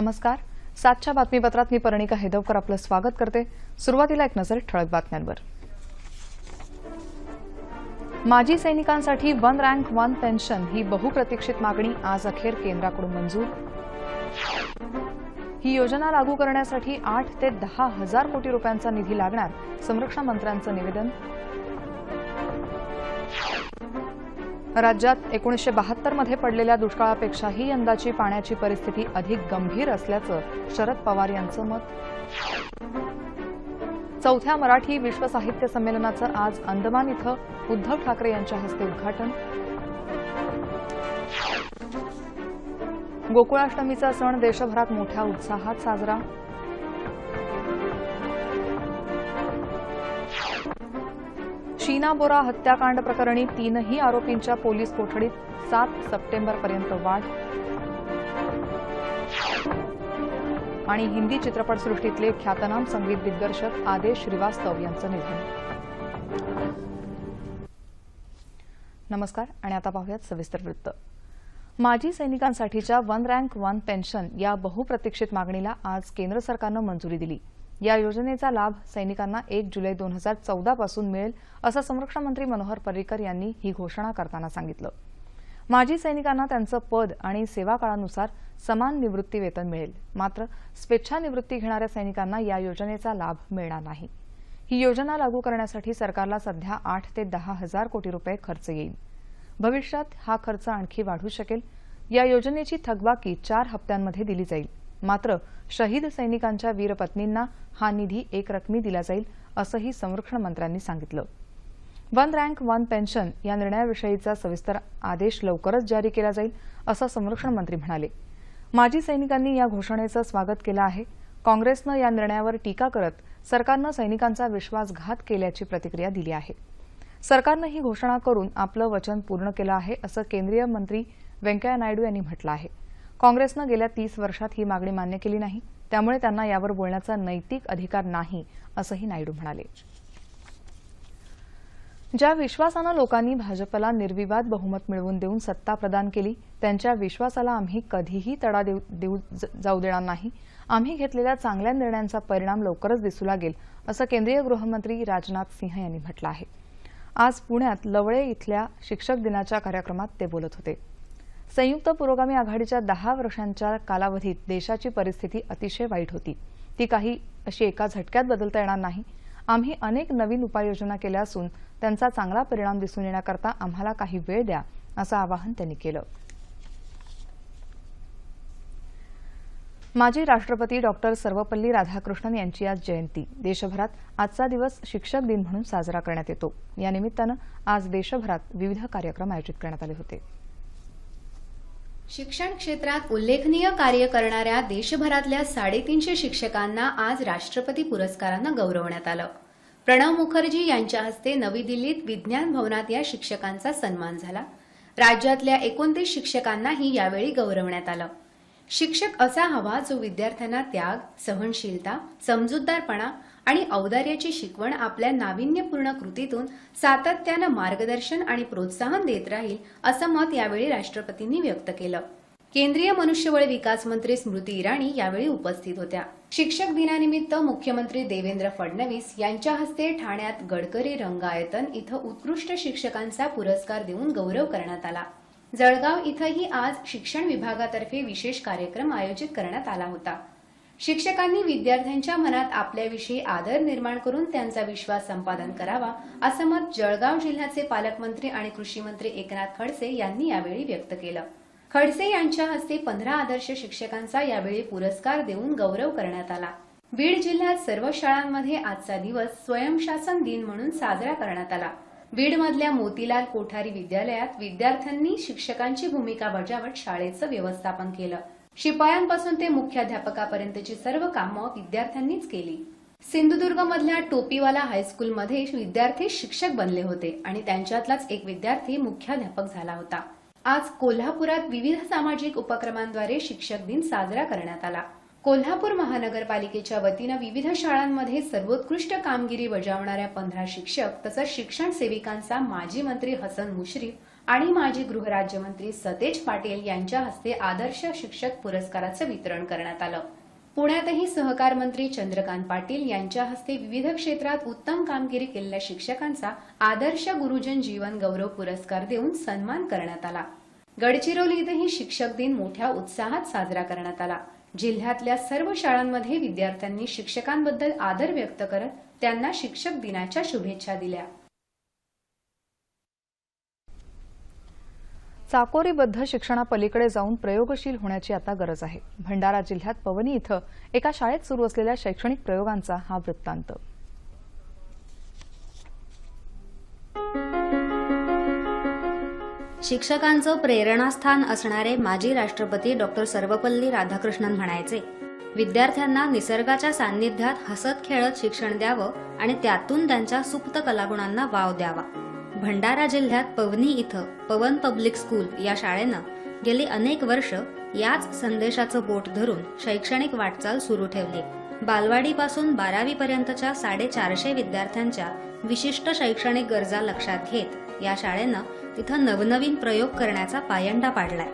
नमस्कार. सातच्या बातमीपत्रात मी परणिका हेदवकर आपलं स्वागत करते. सुरुवातीला एक नजर ठळक बातम्यांवर. माजी सैनिकांसाठी वन रँक वन पेन्शन ही बहुप्रतीक्षित मागणी आज अखेर केंद्राकडून मंजूर. ही योजना लागू करण्यासाठी आठ ते दहा हजार कोटी रुपयांचा निधी लागणार संरक्षण मंत्र्यांचं निवेदन. राज्यात एकोणीसशे बहात्तरमध्ये पडलेल्या दुष्काळापेक्षाही यंदाची पाण्याची परिस्थिती अधिक गंभीर असल्याचं शरद पवार यांचं मत. चौथ्या मराठी विश्व साहित्य संमेलनाचं आज अंदमान इथं उद्धव ठाकरे यांच्या हस्ते उद्घाटन. गोकुळाष्टमीचा सण देशभरात मोठ्या उत्साहात साजरा. शीना बोरा हत्याकांड प्रकरणी तीनही आरोपींच्या पोलीस कोठडीत सात सप्टेंबरपर्यंत वाढ आणि हिंदी चित्रपटसृष्टीतले ख्यातनाम संगीत दिग्दर्शक आदेश श्रीवास्तव यांचं निधन. नमस्कार आणि आता पाहूयात सविस्तर वृत्त. माजी सैनिकांसाठीच्या वन रँक वन पेन्शन या बहुप्रतीक्षित मागणीला आज केंद्र सरकारनं मंजुरी दिली. या योजनेचा लाभ सैनिकांना एक जुलै दोन हजार चौदा पासून मिळेल असं संरक्षण मंत्री मनोहर पर्रिकर यांनी ही घोषणा करताना सांगितलं. माजी सैनिकांना त्यांचं पद आणि सेवा काळानुसार समान निवृत्ती वेतन मिळेल. मात्र स्वेच्छानिवृत्ती घेणाऱ्या सैनिकांना या योजनेचा लाभ मिळणार नाही. ही योजना लागू करण्यासाठी सरकारला सध्या आठ ते दहा हजार कोटी रुपये खर्च येईल. भविष्यात हा खर्च आणखी वाढू शकेल. या योजनेची थकबाकी चार हप्त्यांमध्ये दिली जाईल. मात्र शहीद सैनिकांच्या वीरपत्नींना हा निधी एकरकमी दिला जाईल असंही संरक्षण मंत्र्यांनी सांगितलं. वन रँक वन पेन्शन या निर्णयाविषयीचा सविस्तर आदेश लवकरच जारी केला जाईल असं संरक्षण मंत्री म्हणाले. माजी सैनिकांनी या घोषणेचं स्वागत केलं आहे. काँग्रेसनं या निर्णयावर टीका करत सरकारनं सैनिकांचा विश्वासघात केल्याची प्रतिक्रिया दिली आहे. सरकारनं ही घोषणा करून आपलं वचन पूर्ण केलं आहे असं केंद्रीय मंत्री व्यंकय्या नायडू यांनी म्हटलं आहे. काँग्रेसनं गेल्या तीस वर्षात ही मागणी मान्य केली नाही. त्यामुळे त्यांना यावर बोलण्याचा नैतिक अधिकार नाही असंही नायडू म्हणाले. ज्या विश्वासानं लोकांनी भाजपला निर्विवाद बहुमत मिळवून देऊन सत्ता प्रदान केली त्यांच्या विश्वासाला आम्ही कधीही तडा देऊ देऊ जाऊ देणार नाही. आम्ही घेतलेल्या चांगल्या निर्णयांचा परिणाम लवकरच दिसू लागेल असं केंद्रीय गृहमंत्री राजनाथ सिंह यांनी म्हटलं आहे. आज पुण्यात लवळे इथल्या शिक्षक दिनाच्या कार्यक्रमात ते बोलत होते. संयुक्त पुरोगामी आघाडीच्या दहा वर्षांच्या कालावधीत देशाची परिस्थिती अतिशय वाईट होती. ती काही अशी एका झटक्यात बदलता येणार नाही. आम्ही अनेक नवीन उपाययोजना केल्या असून त्यांचा चांगला परिणाम दिसून येण्याकरता आम्हाला काही वेळ द्या असं आवाहन त्यांनी केलं. माजी राष्ट्रपती डॉक्टर सर्वपल्ली राधाकृष्णन यांची आज जयंती. देशभरात आजचा दिवस शिक्षक दिन म्हणून साजरा करण्यात येतो. या निमित्तानं आज देशभरात विविध कार्यक्रम आयोजित करण्यात आले होते. शिक्षण क्षेत्रात उल्लेखनीय कार्य करणाऱ्या देशभरातल्या साडेतीनशे शिक्षकांना आज राष्ट्रपती पुरस्कारानं गौरवण्यात आलं. प्रणव मुखर्जी यांच्या हस्ते नवी दिल्लीत विज्ञान भवनात या शिक्षकांचा सन्मान झाला. राज्यातल्या एकोणतीस शिक्षकांनाही यावेळी गौरवण्यात आलं. शिक्षक असा हवा जो विद्यार्थ्यांना त्याग सहनशीलता समजूतदारपणा आणि औदार्याची शिकवण आपल्या नाविन्यपूर्ण कृतीतून सातत्यानं मार्गदर्शन आणि प्रोत्साहन देत राहील असं मत यावेळी राष्ट्रपतींनी व्यक्त केलं. केंद्रीय मनुष्यबळ विकास मंत्री स्मृती इराणी यावेळी उपस्थित होत्या. शिक्षक दिनानिमित्त मुख्यमंत्री देवेंद्र फडणवीस यांच्या हस्ते ठाण्यात गडकरी रंगायतन इथं उत्कृष्ट शिक्षकांचा पुरस्कार देऊन गौरव करण्यात आला. जळगाव इथंही आज शिक्षण विभागातर्फे विशेष कार्यक्रम आयोजित करण्यात आला होता. शिक्षकांनी विद्यार्थ्यांच्या मनात आपल्याविषयी आदर निर्माण करून त्यांचा विश्वास संपादन करावा असं मत जळगाव जिल्ह्याचे पालकमंत्री आणि कृषी मंत्री एकनाथ खडसे यांनी यावेळी व्यक्त केलं. खडसे यांच्या हस्ते पंधरा आदर्श शिक्षकांचा यावेळी पुरस्कार देऊन गौरव करण्यात आला. बीड जिल्ह्यात सर्व शाळांमध्ये आजचा दिवस स्वयंशासन दिन म्हणून साजरा करण्यात आला. बीडमधल्या मोतीलाल कोठारी विद्यालयात विद्यार्थ्यांनी शिक्षकांची भूमिका बजावत शाळेचं व्यवस्थापन केलं. शिपायांपासून ते मुख्याध्यापकापर्यंतची सर्व कामं विद्यार्थ्यांनीच केली. सिंधुदुर्गमधल्या टोपीवाला हायस्कूलमध्ये विद्यार्थी शिक्षक बनले होते आणि त्यांच्यातलाच एक विद्यार्थी मुख्याध्यापक झाला होता. आज कोल्हापुरात विविध सामाजिक उपक्रमांद्वारे शिक्षक दिन साजरा करण्यात आला. कोल्हापूर महानगरपालिकेच्या वतीनं विविध शाळांमध्ये सर्वोत्कृष्ट कामगिरी बजावणाऱ्या पंधरा शिक्षक तसंच शिक्षण सेविकांचा माजी मंत्री हसन मुश्रीफ आणि माजी गृहराज्यमंत्री सतेज पाटील यांच्या हस्ते आदर्श शिक्षक पुरस्काराचं वितरण करण्यात आलं. पुण्यातही सहकार मंत्री चंद्रकांत पाटील यांच्या हस्ते विविध क्षेत्रात उत्तम कामगिरी केलेल्या शिक्षकांचा आदर्श गुरुजन जीवन गौरव पुरस्कार देऊन सन्मान करण्यात आला. गडचिरोली इथंही शिक्षक दिन मोठ्या उत्साहात साजरा करण्यात आला. जिल्ह्यातल्या सर्व शाळांमध्ये विद्यार्थ्यांनी शिक्षकांबद्दल आदर व्यक्त करत त्यांना शिक्षक दिनाच्या शुभेच्छा दिल्या. चाकोरीबद्ध शिक्षणापलीकडे जाऊन प्रयोगशील होण्याची आता गरज आहे. भंडारा जिल्ह्यात पवनी इथं एका शाळेत सुरू असलेल्या शैक्षणिक प्रयोगांचा हा वृत्तांत. शिक्षकांचं प्रेरणास्थान असणारे माजी राष्ट्रपती डॉक्टर सर्वपल्ली राधाकृष्णन म्हणायचे विद्यार्थ्यांना निसर्गाच्या सान्निध्यात हसत खेळत शिक्षण द्यावं आणि त्यातून त्यांच्या सुप्त कलागुणांना वाव द्यावा. भंडारा जिल्ह्यात पवनी इथं पवन पब्लिक स्कूल या शाळेनं गेली अनेक वर्ष याच संदेशाचं बोट धरून शैक्षणिक वाटचाल सुरू ठेवली. बालवाडीपासून बारावी पर्यंतच्या साडेचारशे विद्यार्थ्यांच्या विशिष्ट शैक्षणिक गरजा लक्षात घेत या शाळेनं तिथं नवनवीन प्रयोग करण्याचा पायंडा पाडलाय.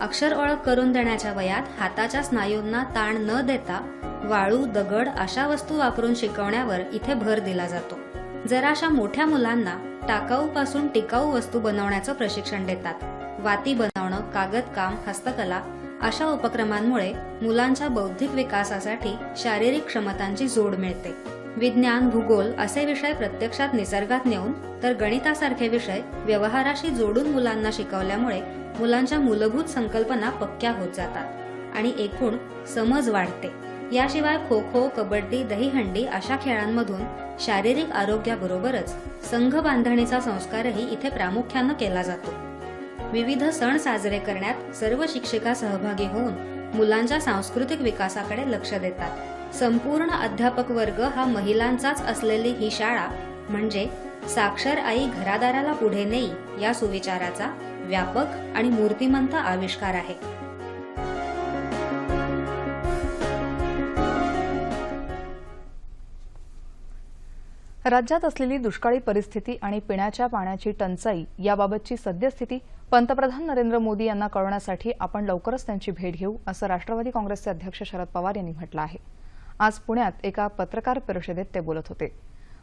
अक्षर ओळख करून देण्याच्या वयात हाताच्या स्नायूंना ताण न देता वाळू दगड अशा वस्तू वापरून शिकवण्यावर इथे भर दिला जातो. जराशा मोठ्या मुलांना टाकाऊ पासून टिकाऊ वस्तू बनवण्याचं प्रशिक्षण देतात. वाती बनवणं कागदकाम हस्तकला अशा उपक्रमांमुळे मुलांच्या बौद्धिक विकासासाठी शारीरिक क्षमतांची जोड मिळते. विज्ञान भूगोल असे विषय प्रत्यक्षात निसर्गात नेऊन तर गणितासारखे विषय व्यवहाराशी जोडून मुलांना शिकवल्यामुळे मुलांच्या मूलभूत संकल्पना पक्क्या होत जातात आणि एकूण समज वाढते. याशिवाय खो खो कबड्डी दहीहंडी अशा खेळांमधून शारीरिक आरोग्याबरोबरच संघ बांधणीचा संस्कारही इथे प्रामुख्यानं केला जातो. विविध सण साजरे करण्यात सर्व शिक्षिका सहभागी होऊन मुलांच्या सांस्कृतिक विकासाकडे लक्ष देतात. संपूर्ण अध्यापक वर्ग हा महिलांचाच असलेली ही शाळा म्हणजे साक्षर आई घरादाराला पुढे नेई या सुविचाराचा व्यापक आणि मूर्तिमंत आविष्कार आहे. राज्यात असलेली दुष्काळी परिस्थिती आणि पिण्याच्या पाण्याची टंचाई याबाबतची सद्यस्थिती पंतप्रधान नरेंद्र मोदी यांना कळवण्यासाठी आपण लवकरच त्यांची भेट घेऊ असं राष्ट्रवादी काँग्रेसचे अध्यक्ष शरद पवार यांनी म्हटलं आहे. आज पुण्यात एका पत्रकार परिषदेत ते बोलत होते.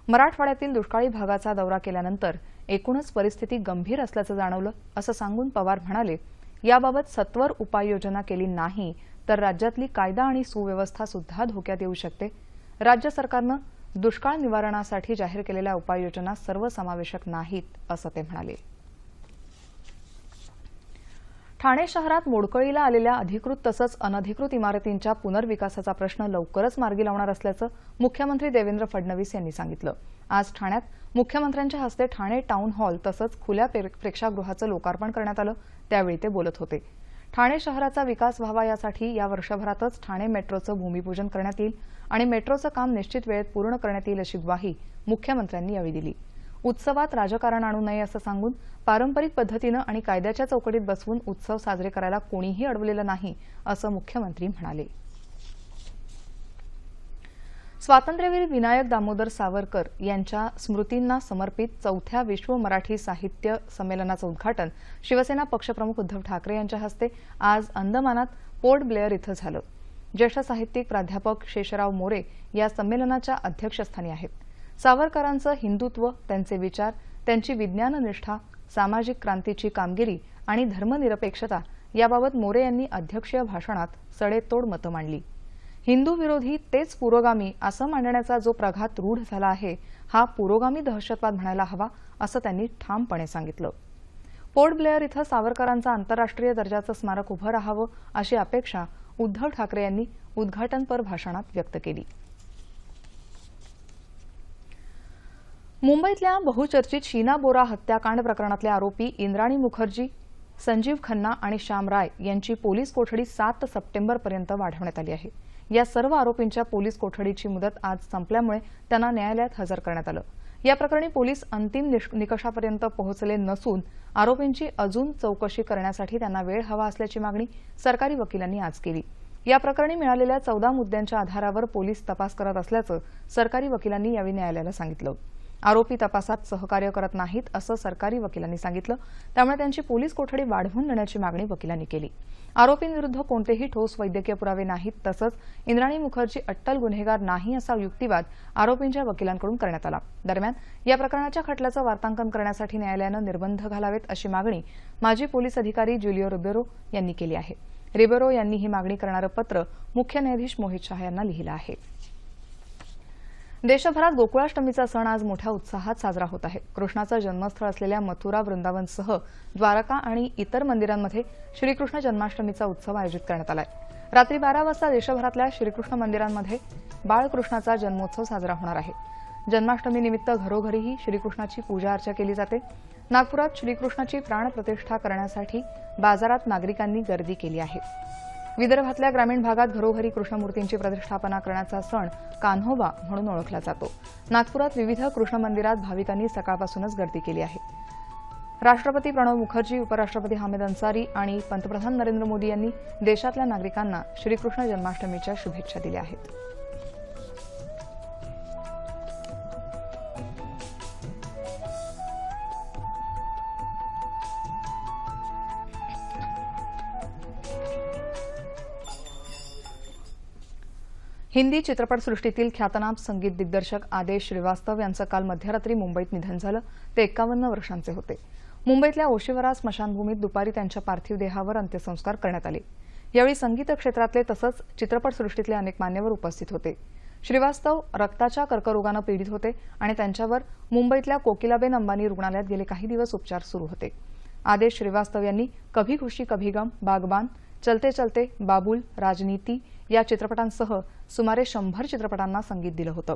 मराठवाड्यातील दुष्काळी भागाचा दौरा केल्यानंतर एकूणच परिस्थिती गंभीर असल्याचं जाणवलं असं सांगून पवार म्हणाले याबाबत सत्वर उपाययोजना केली नाही तर राज्यातली कायदा आणि सुव्यवस्था सुद्धा धोक्यात येऊ शकते. राज्य सरकारनं दुष्काळ निवारणासाठी जाहीर केलेल्या उपाययोजना सर्वसमावेशक नाहीत असं ते म्हणाले. ठाणे शहरात मोडकळीला आलेल्या अधिकृत तसंच अनधिकृत इमारतींच्या पुनर्विकासाचा प्रश्न लवकरच मार्गी लावणार असल्याचं मुख्यमंत्री देवेंद्र फडणवीस यांनी सांगितलं. आज ठाण्यात मुख्यमंत्र्यांच्या हस्ते ठाणे टाऊन हॉल तसंच खुल्या प्रे- प्रेक्षागृहाचं लोकार्पण करण्यात आलं त्यावेळी ते बोलत होते. ठाणे शहराचा विकास व्हावा यासाठी या वर्षभरातच ठाणे मेट्रोचं भूमिपूजन करण्यात येईल आणि मेट्रोचं काम निश्चित वेळेत पूर्ण करण्यात येईल अशी ग्वाही मुख्यमंत्र्यांनी यावेळी दिली. उत्सवात राजकारण आणू नये असं सांगून पारंपरिक पद्धतीनं आणि कायद्याच्या चौकटीत बसवून उत्सव साजरे करायला कोणीही अडवलेलं नाही असं मुख्यमंत्री म्हणाले. स्वातंत्र्यवीर विनायक दामोदर सावरकर यांच्या स्मृतींना समर्पित चौथ्या विश्व मराठी साहित्य संमेलनाचं उद्घाटन शिवसेना पक्षप्रमुख उद्धव ठाकरे यांच्या हस्ते आज अंदमानात पोर्ट ब्लेअर इथं झालं. ज्येष्ठ साहित्यिक प्राध्यापक शेषराव मोरे या संमेलनाच्या अध्यक्षस्थानी आहेत. सावरकरांचं हिंदुत्व त्यांचे विचार त्यांची विज्ञाननिष्ठा सामाजिक क्रांतीची कामगिरी आणि धर्मनिरपेक्षता याबाबत मोरे यांनी अध्यक्षीय भाषणात सडेतोड मतं मांडली. हिंदू विरोधी तेच पुरोगामी असं मांडण्याचा जो प्रघात रूढ झाला आहे हा पुरोगामी दहशतवाद म्हणायला हवा असं त्यांनी ठामपणे सांगितलं. पोर्ट ब्लेअर इथं सावरकरांचं आंतरराष्ट्रीय दर्जाचं स्मारक उभं राहावं अशी अपेक्षा उद्धव ठाकरे यांनी उद्घाटनपर भाषणात व्यक्त केली. मुंबईतल्या बहुचर्चित शीना बोरा हत्याकांड प्रकरणातले आरोपी इंद्राणी मुखर्जी संजीव खन्ना आणि श्याम राय यांची पोलीस कोठडी सात सप्टेंबरपर्यंत वाढवण्यात आली आहे. या सर्व आरोपींच्या पोलीस कोठडीची मुदत आज संपल्यामुळे त्यांना न्यायालयात हजर करण्यात आलं. या प्रकरणी पोलीस अंतिम निकषापर्यंत पोहोचले नसून आरोपींची अजून चौकशी करण्यासाठी त्यांना वेळ हवा असल्याची मागणी सरकारी वकिलांनी आज केली. या प्रकरणी मिळालेल्या चौदा मुद्द्यांच्या आधारावर पोलीस तपास करत असल्याचं सरकारी वकिलांनी यावेळी न्यायालयाला सांगितलं. आरोपी तपासात सहकार्य करत नाहीत असं सरकारी वकिलांनी सांगितलं. त्यामुळे त्यांची पोलीस कोठडी वाढवून देण्याची मागणी वकिलांनी केली. आरोपींविरुद्ध कोणतेही ठोस वैद्यकीय पुरावे नाहीत तसंच इंद्राणी मुखर्जी अट्टल गुन्हेगार नाही असा युक्तिवाद आरोपींच्या वकिलांकडून करण्यात आला. दरम्यान या प्रकरणाच्या खटल्याचं वार्तांकन करण्यासाठी न्यायालयानं निर्बंध घालावेत अशी मागणी माजी पोलीस अधिकारी ज्युलिओ रिबेरो यांनी केली आहे. रिबेरो यांनी ही मागणी करणारं पत्र मुख्य न्यायाधीश मोहित शहा यांना लिहिलं आहे. देशभरात गोकुळाष्टमीचा सण आज मोठ्या उत्साहात साजरा होत आहे. कृष्णाचं जन्मस्थळ असलेल्या मथुरा वृंदावनसह द्वारका आणि इतर मंदिरांमध्ये श्रीकृष्ण जन्माष्टमीचा उत्सव आयोजित करण्यात आलाय. रात्री बारा वाजता देशभरातल्या श्रीकृष्ण मंदिरांमध्ये बाळकृष्णाचा जन्मोत्सव साजरा होणार आहे. जन्माष्टमीनिमित्त घरोघरीही श्रीकृष्णाची पूजा अर्चा केली जाते. नागपुरात श्रीकृष्णाची प्राणप्रतिष्ठा करण्यासाठी बाजारात नागरिकांनी गर्दी केली आहे. विदर्भातल्या ग्रामीण भागात घरोघरी कृष्णमूर्तींची प्रतिष्ठापना करण्याचा सण कान्होबा म्हणून ओळखला जातो. नागपुरात विविध कृष्ण मंदिरात भाविकांनी सकाळपासूनच गर्दी केली आहे. राष्ट्रपती प्रणव मुखर्जी उपराष्ट्रपती हामिद अन्सारी आणि पंतप्रधान नरेंद्र मोदी यांनी देशातल्या नागरिकांना श्रीकृष्ण जन्माष्टमीच्या शुभेच्छा दिल्या आहेत. हिंदी चित्रपटसृष्टीतील ख्यातनाम संगीत दिग्दर्शक आदेश श्रीवास्तव यांचं काल मध्यरात्री मुंबईत निधन झालं. ते एकावन्न वर्षांचे होते. मुंबईतल्या ओशिवरा स्मशानभूमीत दुपारी त्यांच्या पार्थिव देहावर अंत्यसंस्कार करण्यात आले. यावेळी संगीत क्षेत्रातले तसंच चित्रपटसृष्टीतले अनेक मान्यवर उपस्थित होते. श्रीवास्तव रक्ताच्या कर्करोगानं पीडित होते आणि त्यांच्यावर मुंबईतल्या कोकिलाबेन अंबानी रुग्णालयात गेले काही दिवस उपचार सुरू होते. आदेश श्रीवास्तव यांनी कभी खुशी कभी गम बागबान चलते चलते बाबुल राजनीती या चित्रपटांसह सुमारे शंभर चित्रपटांना संगीत दिलं होतं.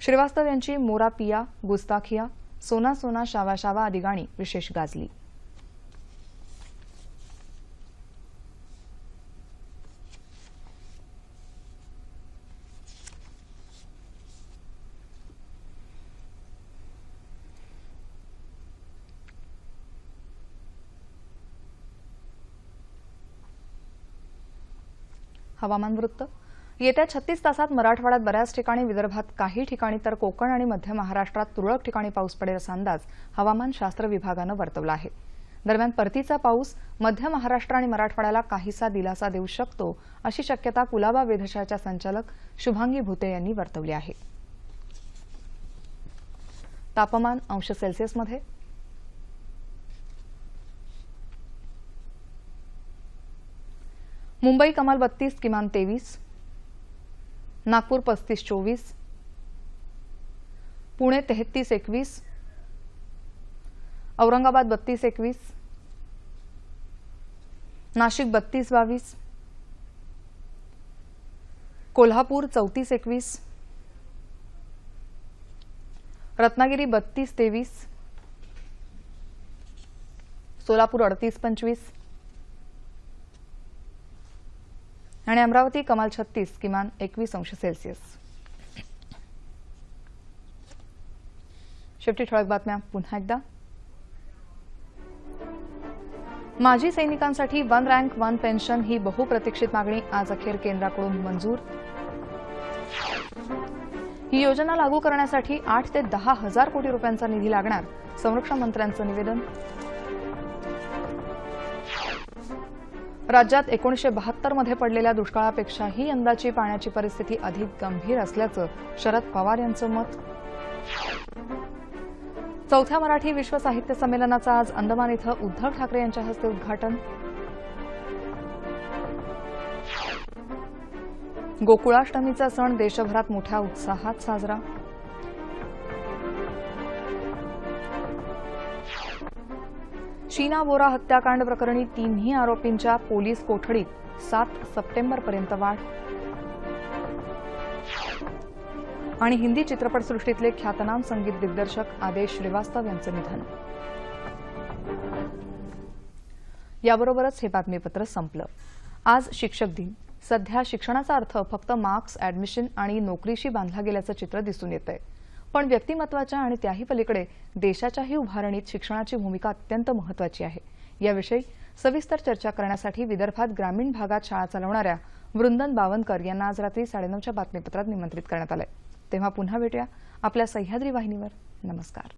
श्रीवास्तव यांची मोरा पिया गुस्ताखिया सोना सोना शावा शावा आदी गाणी विशेष गाजली. हवामान वृत्त. येत्या छत्तीस तासात मराठवाड्यात बऱ्याच ठिकाणी विदर्भात काही ठिकाणी तर कोकण आणि मध्य महाराष्ट्रात तुरळक ठिकाणी पाऊस पडेल असा अंदाज हवामानशास्त्र विभागानं वर्तवला आहे. दरम्यान परतीचा पाऊस मध्य महाराष्ट्र आणि मराठवाड्याला काहीसा दिलासा देऊ शकतो अशी शक्यता कुलाबा वेधशाळेच्या संचालक शुभांगी भुते यांनी वर्तवली आहे. तापमान अंश सेल्सिअसमध्ये मुंबई कमाल बत्तीस किमान तेवीस. नागपूर पस्तीस चोवीस. पुणे तेहतीस एकवीस. औरंगाबाद बत्तीस एकवीस. नाशिक बत्तीस बावीस. कोल्हापूर चौतीस एकवीस. रत्नागिरी बत्तीस तेवीस. सोलापूर अडतीस पंचवीस. आणि अमरावती कमाल छत्तीस किमान एकवीस अंश सेल्सिअस. शेवटी ठळक बातम्या. पुन्हा एकदा. माजी सैनिकांसाठी वन रँक वन पेन्शन ही बहुप्रतीक्षित मागणी आज अखेर केंद्राकडून मंजूर. ही योजना लागू करण्यासाठी आठ ते दहा हजार कोटी रुपयांचा निधी लागणार संरक्षण मंत्र्यांचं निवेदन. राज्यात एकोणीसशे बहात्तरमध्ये पडलेल्या दुष्काळापेक्षाही यंदाची पाण्याची परिस्थिती अधिक गंभीर असल्याचं शरद पवार यांचं मत. चौथ्या मराठी विश्व साहित्य संमेलनाचं आज अंदमान इथं उद्धव ठाकरे यांच्या हस्ते उद्घाटन. गोकुळाष्टमीचा सण देशभरात मोठ्या उत्साहात साजरा. शीना बोरा हत्याकांड प्रकरणी तिन्ही आरोपींच्या पोलीस कोठडीत सात सप्टेंबरपर्यंत वाढ. आणि हिंदी चित्रपटसृष्टीतले ख्यातनाम संगीत दिग्दर्शक आदेश श्रीवास्तव यांचं निधन. याबरोबरच हे बातमीपत्र संपलं. आज शिक्षक दिन. सध्या शिक्षणाचा अर्थ फक्त मार्क्स ऍडमिशन आणि नोकरीशी बांधला गेल्याचं चित्र दिसून येतंय. पण व्यक्तिमत्वाच्या आणि त्याही पलीकडे देशाच्याही उभारणीत शिक्षणाची भूमिका अत्यंत महत्वाची आहे. याविषयी सविस्तर चर्चा करण्यासाठी विदर्भात ग्रामीण भागात शाळा चालवणाऱ्या वृंदन बावनकर यांना आज रात्री साडेनऊच्या बातमीपत्रात निमंत्रित करण्यात आलं तेव्हा पुन्हा भेटूया आपल्या सह्याद्री वाहिनीवर. नमस्कार.